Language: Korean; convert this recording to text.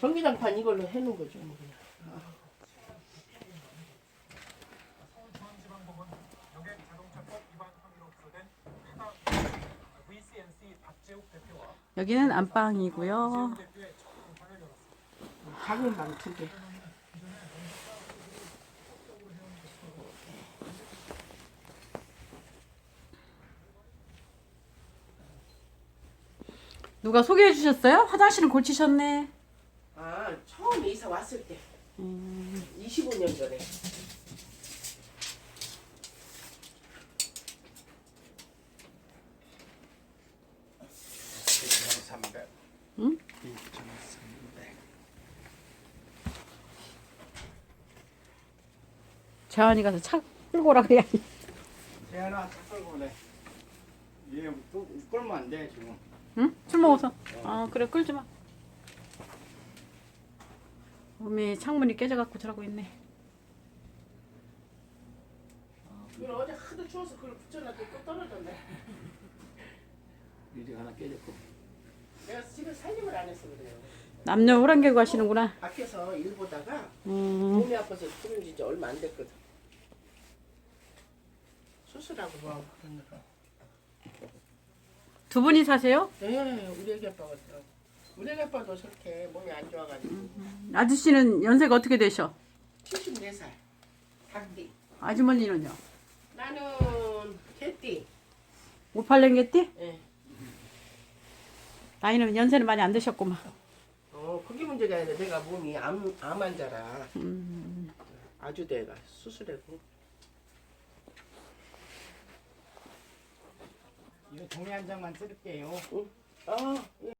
전기장판 이걸로 해놓은 거죠. 뭐 그냥. 여기는 안방이고요. 작은 방 두 개. 누가 소개해 주셨어요? 화장실은 고치셨네. 아 처음 이사 왔을 때. 음, 25년 전에. 응? 재환이 가서 차 끌고 오라 그래야지. 대하나 탁 그래. 얘또 끌면 안 돼 지금. 응? 술 먹어서. 아 그래 끌지 마. 어미 창문이 깨져갖고 저러고 있네. 이걸 어제 하도 추워서 그걸 붙여놨더니 또 떨어졌네. 이제 하나 깨졌고. 내가 집에 살림을 안 해서 그래요. 남녀 호랑개고 하시는구나. 밖에서 일 보다가 음, 몸이 아파서 죽은 지 이제 얼마 안 됐거든. 수술하고 뭐 그러느라. 두 분이 사세요? 네, 우리 애기 아빠가 애기 아빠도 저렇게 몸이 안 좋아가지고 아저씨는 연세가 어떻게 되셔? 74살. 닭띠. 아주머니는요? 나는 개띠. 58년겠지? 예. 나이는 연세는 많이 안 드셨구만. 어, 그게 문제가 아니라 내가 몸이 암, 암 환자라 음, 아주 내가 수술하고 이거 종이 한 장만 쓸게요. 아, 예.